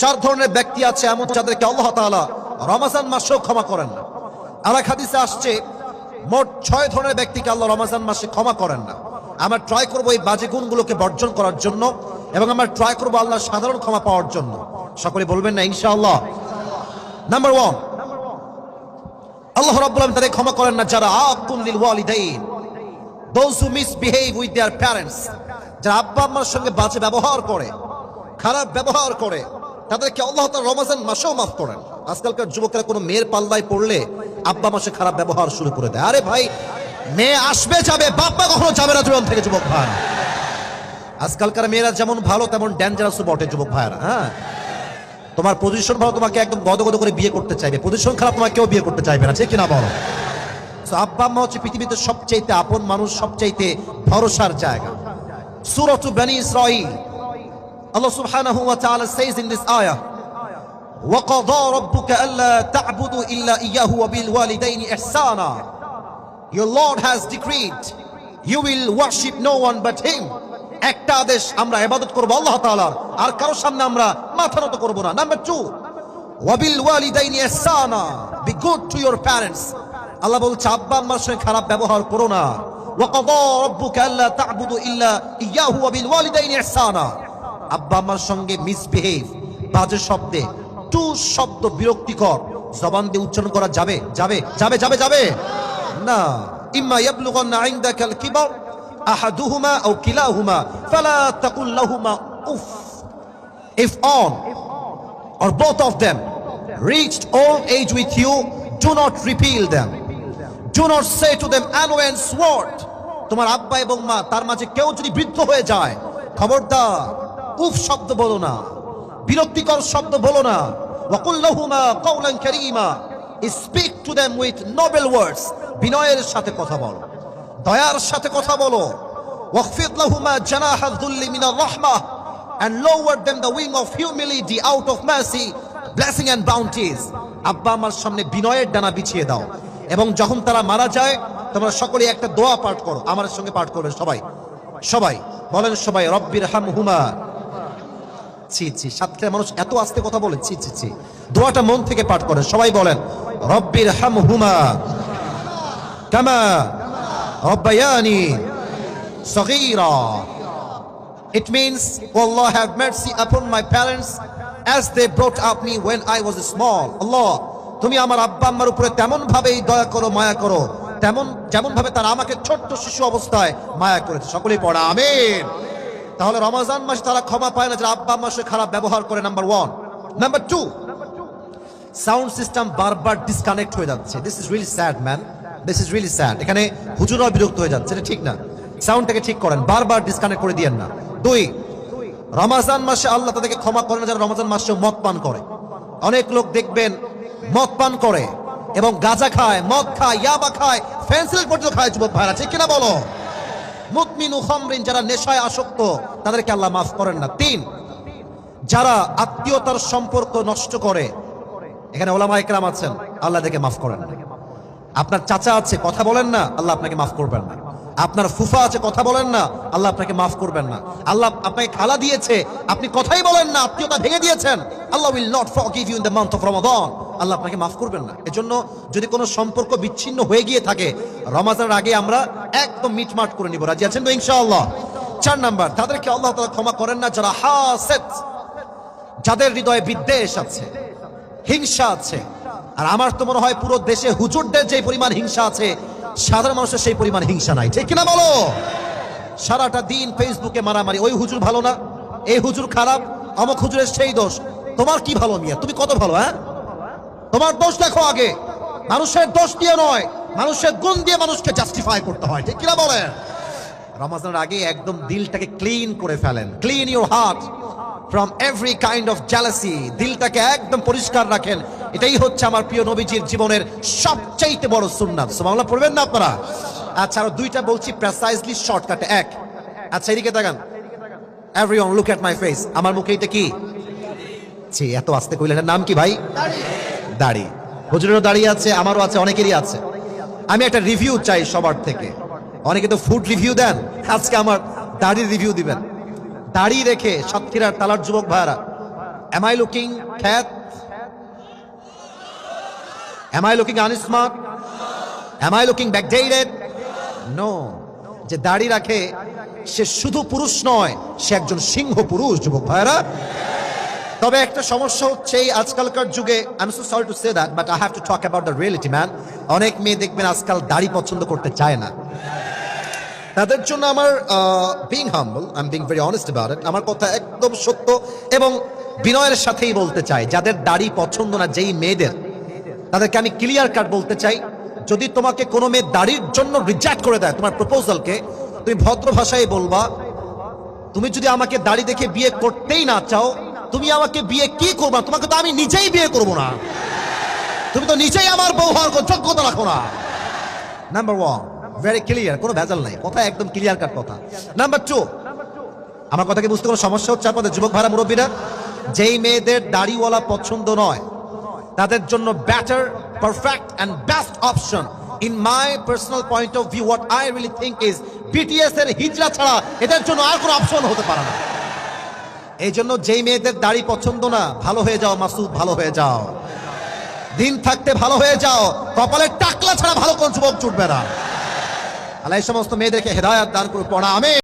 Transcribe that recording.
চার ধরনের ব্যক্তি আছে এমন যাদেরকে আল্লাহ তাআলা রমাজান মাসেও ক্ষমা করেন না। আর এক হাদিসে আসছে, মোট ছয় ধরনের ব্যক্তিকে আল্লাহ রমাজান মাসে ক্ষমা করেন না। আমরা ট্রাই করব এই বাজে গুণগুলোকে বর্জন করার জন্য এবং আমরা ট্রাই করব আল্লাহ সাধারণ ক্ষমা পাওয়ার জন্য। সকলে বলবেন না, ইনশাআল্লাহ। নাম্বার ওয়ান আল্লাহ রাব্বুল তাদের ক্ষমা করেন না যারা আকুন লিল ওয়ালিদাইন those who misbehave with their parents যারা আব্বা আম্মার সঙ্গে বাজে ব্যবহার করে, খারাপ ব্যবহার করে তাদেরকে আল্লাহ তাআলা রমজান মাসেও মাফ করেন। আজকালকার যুবকরা কোনো মেয়ের পাল্লায় পড়লে আব্বা মাসে খারাপ ব্যবহার শুরু করে দেয়। আরে ভাই, মেয়ে আসবে, যাবে বাপ্পা কখনো যাবে না জীবন থেকে যুবক ভাই। আজকালকার মেয়েরা যেমন ভালো, তেমন ডেঞ্জারাসও বটে যুবক ভাইরা হ্যাঁ? তোমার পজিশন ভালো, তোমাকে একদম গদগদ করে বিয়ে করতে চাইবে। পজিশন খারাপ, তোমাকে কেউ বিয়ে করতে চাইবে না, ঠিক কিনা বলো? আব্বা আম্মা হচ্ছে পৃথিবীতে সবচাইতে আপন মানুষ, সবচাইতে ভরসার জায়গা। সূরাত বনি Israel Allah subhanahu wa ta'ala says in this ayah وَقَضَى رَبُّكَ أَلَّا تَعْبُدُوا إِلَّا إِيَّهُ وَبِالْوَالِدَيْنِ إِحْسَانًا Your Lord has decreed you will worship no one but him একটা আদেশ আমরা ইবাদত করব আল্লাহ তাআলার আর কারো সামনে আমরা মাথা নত করব না নাম্বার 2 ওয়াবিল ওয়ালিদাইনি ইহসানা be good to your parents আল্লাহ বলছে আব্বা আম্মার সঙ্গে খারাপ ব্যবহার করো না ওয়াকাদা রাব্বুকা আল্লা তা'বুদু ইল্লা ইয়াহু ওয়াবিল ওয়ালিদাইনি ইহসানা আব্বা আম্মার সঙ্গে মিসবিহেভ, বাজে শব্দে, টু শব্দ বিরক্তিকর, জবান দিয়ে উচ্চারণ করা যাবে যাবে যাবে যাবে যাবে। না, ইম্মা ইয়াবলুগান্না ইনদাকাল কিবার আহাদুহুমা আও কিলাহুমা, ফালা তাকুল লাহুমা উফ। If on, or both of them reached old age with you, do not repeal them. Do not say to them annoyance word. তোমার আব্বা এবং মা, তার মাঝে কেউ যদি বৃদ্ধ হয়ে যায়, খবরদার উফ শব্দ বলো না। বিরক্তিকর শব্দ বলো না। Speak to them with noble words. বিনয়ের সাথে কথা বলো। দয়ার সাথে কথা বলো। লাহুমা of. আব্বা, আমার সামনে বিনয়ের ডানা বিছিয়ে দাও। এবং যখন তারা মারা যায়, তোমরা সকলে একটা দোয়া পাঠ করো। আমার সঙ্গে পাঠ করবেন সবাই। সবাই, বলেন সবাই রব্বির হাম হুমা ছি ছি সাতক্ষীরা মানুষ এত আস্তে কথা বলে ছি ছি ছি। দোয়াটা মন থেকে পাঠ করেন। সবাই বলেন রব্বির হাম হুমা কামা রব্বায়ানি সগীরা। Means, O Allah, have mercy upon my parents as they brought up me when I was small. Allah, তুমি আমার আব্বা আম্মার উপরে তেমন ভাবেই দয়া করো মায়া করো। তেমন যেমন ভাবে তারা আমাকে ছোট্ট শিশু অবস্থায় মায়া করেছে। সকলেই পড়া আমিন। তাহলে রমাজান মাসে তারা ক্ষমা পায় না, যারা আব্বা সাথে খারাপ ব্যবহার করে number one number two sound system বারবার ডিসকানেক্ট হয়ে যাচ্ছে। This is really sad man this is really sad এখানে হুজুরাও বিরক্ত হয়ে যাচ্ছে, এটা ঠিক না। সাউন্ডটাকে ঠিক করেন, বারবার ডিসকানেক্ট করে দিয়েন না। দুই, রমাজান মাসে আল্লাহ তাদেরকে ক্ষমা করেন যারা রমাজান মাসে মদ পান করে। অনেক লোক দেখবেন মদ পান করে এবং গাঁজা খায়, মদ খায়, ইয়াবা খায় ফেন্সিল পর্যন্ত খায়, যুবক ভাইরা, ঠিক কিনা বলো? যারা নেশায় আসক্ত, তাদেরকে আল্লাহ মাফ করেন না। তিন, যারা আত্মীয়তার সম্পর্ক নষ্ট করে, এখানে ওলামা একরাম আছেন, আল্লাহ দেখে মাফ করেন। না আপনার চাচা আছে, কথা বলেন না, আল্লাহ আপনাকে মাফ করবেন না। আপনার ফুফা আছে, কথা বলেন না, আল্লাহ আপনাকে মাফ করবেন না। আল্লাহ আপনাকে খালা দিয়েছে, আপনি কথাই বলেন না, আত্মীয়তা ভেঙে দিয়েছেন। Allah will not forgive you in the month of Ramadan Allah আপনাকে মাফ করবেন না। এজন্য যদি কোনো সম্পর্ক বিচ্ছিন্ন হয়ে গিয়ে থাকে, রমাজানের আগে আমরা একদম মিটমাট করে নিব। রাজি আছেন তো ইনশাআল্লাহ? চার নাম্বার, তাদেরকে আল্লাহ তাআলা ক্ষমা করেন না যারা হাসেদ, যাদের হৃদয়ে বিদ্বেষ আছে, হিংসা আছে। আর আমার তো মনে হয় পুরো দেশে হুজুরদের যে পরিমাণ হিংসা আছে, সাধারণ মানুষের সেই পরিমাণ হিংসা নাই। ঠিক কিনা বলো? সারাটা দিন ফেসবুকে মারামারি, ওই হুজুর ভালো না এই হুজুর খারাপ, অমক হুজুরের সেই দোষ, তোমার কি ভালো মিয়া? তুমি কত ভালো হ্যাঁ? তোমার দোষ দেখো আগে। মানুষের দোষ দিয়ে নয়, মানুষের গুণ দিয়ে মানুষকে জাস্টিফাই করতে হয়, ঠিক কিনা বলেন? রমাজানের আগে একদম দিলটাকে ক্লিন করে ফেলেন clean your heart from every kind of jealousy দিলটাকে একদম পরিষ্কার রাখেন, এটাই হচ্ছে আমার প্রিয় নবীজির জীবনের সবচাইতে বড় সুন্নাত। সুবহানাল্লাহ, পড়বেন না আপনারা? আচ্ছা আরও দুইটা বলছি প্রেসাইজলি শর্টকাটে এক। আচ্ছা এদিকে তাকান। Everyone look at my face আমার মুখে এটা কি? ছি, এত আস্তে কইলেন নাম কি ভাই? দাড়ি হুজুরেরও দাঁড়িয়ে আছে, আমারও আছে, অনেকেরই আছে আমি একটা রিভিউ চাই সবার থেকে অনেকে তো ফুড রিভিউ দেন, আজকে আমার দাড়ির রিভিউ দিবেন দাড়ি রেখে সাতক্ষীরার তালার যুবক ভাইয়ারা, Am I looking cat? Am I looking unsmart? Am I looking backdated? No. যে দাড়ি রাখে, সে শুধু পুরুষ নয়, সে একজন সিংহ পুরুষ, যুবক ভাইরা তবে একটা সমস্যা হচ্ছে এই আজকালকার যুগে আমি so sorry to say that but I have to talk about the reality man অনেক মেয়ে দেখবেন আজকাল দাড়ি পছন্দ করতে চায় না। তাদের জন্য আমার being humble I am being very honest about it আমার কথা একদম সত্য এবং বিনয়ের সাথেই বলতে চাই, যাদের দাড়ি পছন্দ না, যেই মেয়েদের, তাদেরকে আমি ক্লিয়ার কাট বলতে চাই, যদি তোমাকে কোনো মেয়ে দাড়ির জন্য রিজেক্ট করে দেয়, তোমার প্রপোজালকে তুমি ভদ্র ভাষায় বলবা, তুমি যদি আমাকে দাড়ি দেখে বিয়ে করতেই না চাও তুমি আমাকে বিয়ে কি করবা? তোমাকে তো আমি নিজেই বিয়ে করব না। তুমি তো নিজেই আমার বউ হওয়ার যোগ্যতা রাখো না। নাম্বার ওয়ান ভেরি ক্লিয়ার কোনো ভেজাল নাই। কথা একদম ক্লিয়ার কাট কথা। নাম্বার টু আমার কথা কি বুঝতে কোনো সমস্যা হচ্ছে আপনাদের যুবক ভাড়া মুরব্বীরা? যেই মেয়েদের দাড়িওয়ালা পছন্দ নয়, তাদের জন্য better perfect and best option in my personal point of view what I really think is BTS এর হিজরা ছাড়া এদের জন্য আর কোনো অপশন হতে পারে না। এই জন্য যেই মেয়েদের দাড়ি পছন্দ না, ভালো হয়ে যাও মাসুদ, ভালো হয়ে যাও। দিন থাকতে ভালো হয়ে যাও, কপালে টাকলা ছাড়া ভালো কোন যুবক জুটবে না। আল্লাহ এই সমস্ত মেয়েদেরকে হেদায়াত দান করুক, পড়া আমি